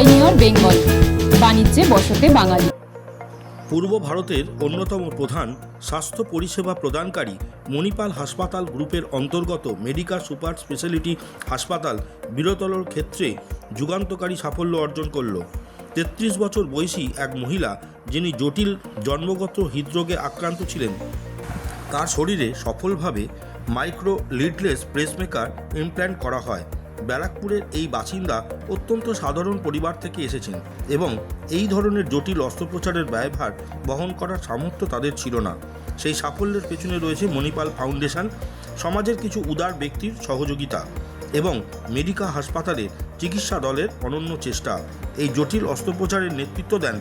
Pioneer Bengal. বাণিজ্যে বসতে বাঙালি। পূর্ব ভারতের অন্যতম প্রধান স্বাস্থ্য পরিষেবা প্রদানকারী মণিপাল হাসপাতাল গ্রুপের অন্তর্গত মেডিকা সুপার স্পেশালিটি হাসপাতাল বীরতলর ক্ষেত্রে যুগান্তকারী সাফল্য অর্জন করল। তেত্রিশ বছর বয়সী এক মহিলা, যিনি জটিল জন্মগত হৃদরোগে আক্রান্ত ছিলেন। তার শরীরে সফলভাবে মাইক্রো লিডলেস প্রেসমেকার ইমপ্ল্যান্ট করা হয়। ব্যারাকপুরের এই বাসিন্দা অত্যন্ত সাধারণ পরিবার থেকে এসেছেন এবং এই ধরনের জটিল অস্ত্রোপচারের ব্যয়ভার বহন করার সামর্থ্য তাদের ছিল না। সেই সাফল্যের পেছনে রয়েছে মণিপাল ফাউন্ডেশন, সমাজের কিছু উদার ব্যক্তির সহযোগিতা এবং মেডিকা হাসপাতালের চিকিৎসা দলের অনন্য চেষ্টা। এই জটিল অস্ত্রোপচারের নেতৃত্ব দেন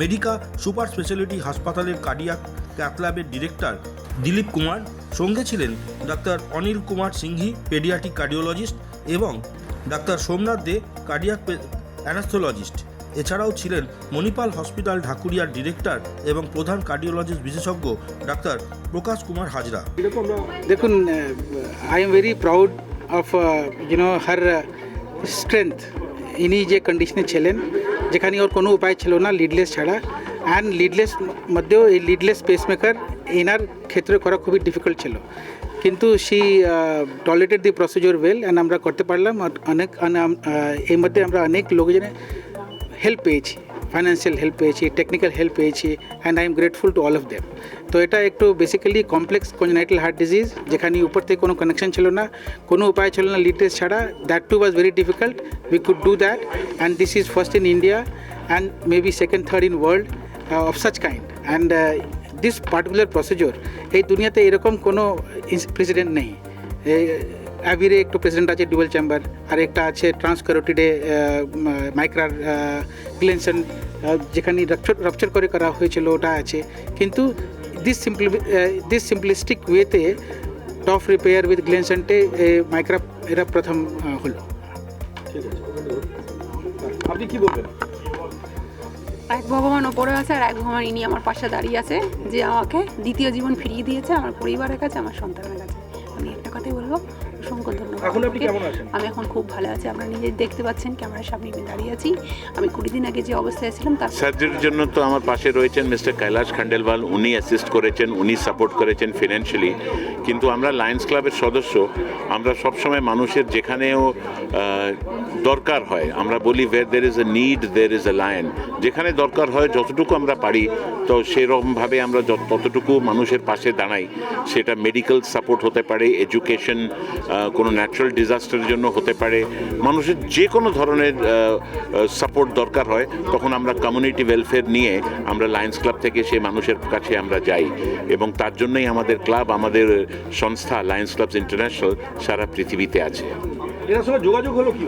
মেডিকা সুপার স্পেশালিটি হাসপাতালের কার্ডিয়াক ক্যাথল্যাবের ডিরেক্টর দিলীপ কুমার। সঙ্গে ছিলেন ডাক্তার অনিল কুমার সিংহি পেডিয়াটিক কার্ডিওলজিস্ট এবং ডাক্তার সোমনাথ দে, কার্ডিয়াক অ্যানাস্থোলজিস্ট। এছাড়াও ছিলেন মণিপাল হসপিটাল ঢাকুরিয়ার ডিরেক্টর এবং প্রধান কার্ডিওলজিস্ট বিশেষজ্ঞ ডাক্তার প্রকাশ কুমার হাজরা। দেখুন I am very proud of you know her strength ইনি যে কন্ডিশনে ছিলেন, যেখানে ওর কোনো উপায় ছিল না লিডলেস ছাড়া। অ্যান্ড লিডলেস মধ্যেও এই লিডলেস পেসমেকার এনার ক্ষেত্রে করা খুবই ডিফিকাল্ট ছিল কিন্তু she tolerated the procedure well and আমরা করতে পারলাম অনেক এর মধ্যে আমরা অনেক লোকজনে হেল্প পেয়েছি ফাইন্যান্সিয়াল হেল্প পেয়েছি টেকনিক্যাল হেল্প পেয়েছি and I am grateful to all of them তো এটা একটু basically complex congenital heart disease যেখানে উপর থেকে কোনো কানেকশন ছিল না কোনো উপায় ছিল না লিড ছাড়া that too was very difficult we could do that and this is first in India and maybe second third in world of such kind and this particular procedure এই দুনিয়াতে এরকম কোনো প্রেসিডেন্ট নেই। অ্যাভিরে একটু প্রেসিডেন্ট আছে dual chamber আর একটা আছে ট্রান্সকারোটিডে মাইক্রার গ্লেনসন যেখানে রপচার করে করা হয়েছিল, ওটা আছে। কিন্তু দিস সিম্পলি দিস সিম্পলিস্টিক ওয়েতে টফ রিপেয়ার উইথ গ্লেনসনটে মাইক্রা এরা প্রথম হলো। আপনি কি বলবেন? এক ভগবান ওপরে আছে আর এক ভগবান ইনি আমার পাশে দাঁড়িয়ে আছে, যে আমাকে দ্বিতীয় জীবন ফিরিয়ে দিয়েছে, আমার পরিবারের কাছে, আমার সন্তানের কাছে। আমি একটা কথাই বলব, অসংখ্য ধন্যবাদ। এখন আপনি কেমন আছেন? আমি এখন খুব ভালো আছি। আপনারা নিজে দেখতে পাচ্ছেন ক্যামেরার সামনে আমি দাঁড়িয়ে আছি। আমি কুড়ি দিন আগে যে অবস্থায় ছিলাম তার সার্জারির জন্য তো আমার পাশে রয়েছেন মিস্টার কৈলাস খান্ডেলওয়াল। উনি অ্যাসিস্ট করেছেন উনি সাপোর্ট করেছেন ফিনান্সিয়ালি কিন্তু আমরা লায়ন্স ক্লাবের সদস্য আমরা সবসময় মানুষের যেখানেও দরকার হয় আমরা বলি where there is a need there is a lion যেখানে দরকার হয় যতটুকু আমরা পারি তো সেরকমভাবে আমরা যত- ততটুকু মানুষের পাশে দাঁড়াই। সেটা মেডিকেল সাপোর্ট হতে পারে এডুকেশন কোনো ন্যাচারাল ডিজাস্টারের জন্য হতে পারে। মানুষের যে কোনো ধরনের সাপোর্ট দরকার হয়, তখন আমরা কমিউনিটি ওয়েলফেয়ার নিয়ে আমরা লায়ন্স ক্লাব থেকে সেই মানুষের কাছে আমরা যাই। এবং তার জন্যই আমাদের ক্লাব আমাদের সংস্থা লায়ন্স ক্লাবস ইন্টারন্যাশনাল সারা পৃথিবীতে আছে। সঙ্গে যোগাযোগ হলো কি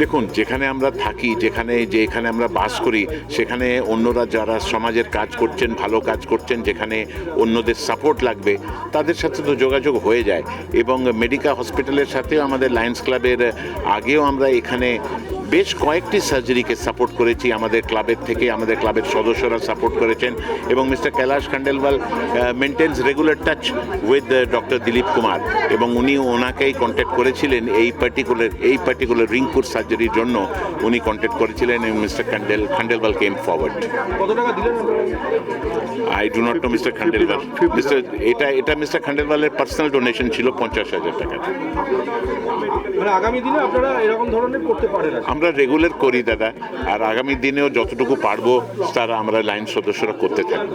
দেখুন, যেখানে আমরা থাকি, যেখানে যে এখানে আমরা বাস করি, সেখানে অন্যরা যারা সমাজের কাজ করছেন, ভালো কাজ করছেন, যেখানে অন্যদের সাপোর্ট লাগবে, তাদের সাথে তো যোগাযোগ হয়ে যায়। এবং মেডিকা হসপিটালের সাথেও আমাদের লায়ন্স ক্লাবের আগেও আমরা এখানে বেশ কয়েকটি সার্জারিকে সাপোর্ট করেছি আমাদের ক্লাবের থেকে আমাদের ক্লাবের সদস্যরা সাপোর্ট করেছেন এবং mister Kailash Khandelwal maintains regular touch with doctor Dilip Kumar এবং উনি ওনাকেই কন্ট্যাক্ট করেছিলেন এই পার্টিকুলার এই পার্টিকুলার রিংপুর সার্জারির জন্য উনি কন্ট্যাক্ট করেছিলেন এবং mister Khandel Khandelwal came forward? I do not know mister Khandelwal mister এটা এটা মিস্টার খান্ডেলওয়ালের পার্সোনাল ডোনেশন ছিল পঞ্চাশ হাজার টাকা মানে আগামী দিনে আপনারা এরকম ধরনের করতে পারেন। আমরা রেগুলার করি, দাদা। আর আগামী দিনেও যতটুকু পারব, তারা আমরা লাইন সদস্যরা করতে থাকব।